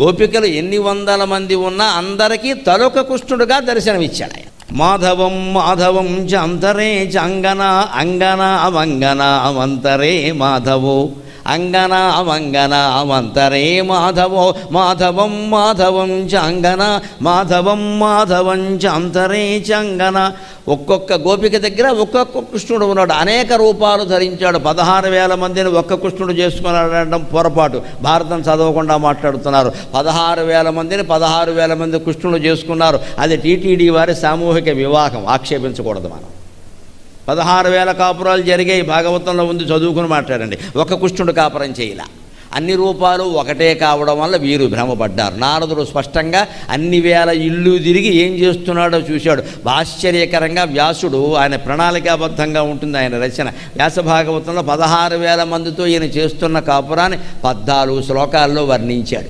గోపికలు ఎన్ని వందల మంది ఉన్నా అందరికీ తలొక కృష్ణుడుగా దర్శనమిచ్చాడు ఆయన మాధవం మాధవం చ అంతరే చ అంగన అంగన అవంగన అవంతరే మాధవో. అంగన మంగన అమంతరే మాధవో మాధవం మాధవం చ అంగన మాధవం మాధవం చ చంగన. ఒక్కొక్క గోపిక దగ్గర ఒక్కొక్క కృష్ణుడు ఉన్నాడు. అనేక రూపాలు ధరించాడు. పదహారు వేల మందిని ఒక్క కృష్ణుడు చేసుకున్నాడు అనడం పొరపాటు. భారతం చదవకుండా మాట్లాడుతున్నారు. పదహారు వేల మందిని పదహారు వేల మంది కృష్ణుడు చేసుకున్నారు. అది టీటీడీ వారి సామూహిక వివాహం. ఆక్షేపించకూడదు మనం. పదహారు వేల కాపురాలు జరిగాయి. భాగవతంలో ఉంది చదువుకుని మాట్లాడండి. ఒక కృష్ణుడు కాపురం చేయాల. అన్ని రూపాలు ఒకటే కావడం వల్ల వీరు భ్రమపడ్డారు. నారదుడు స్పష్టంగా అన్ని వేల ఇల్లు తిరిగి ఏం చేస్తున్నాడో చూశాడు. ఆశ్చర్యకరంగా వ్యాసుడు ఆయన ప్రణాళికాబద్ధంగా ఉంటుంది ఆయన రచన. వ్యాస భాగవతంలో పదహారు వేల మందితో ఈయన చేస్తున్న కాపురాన్ని పద్నాలుగు శ్లోకాల్లో వర్ణించాడు.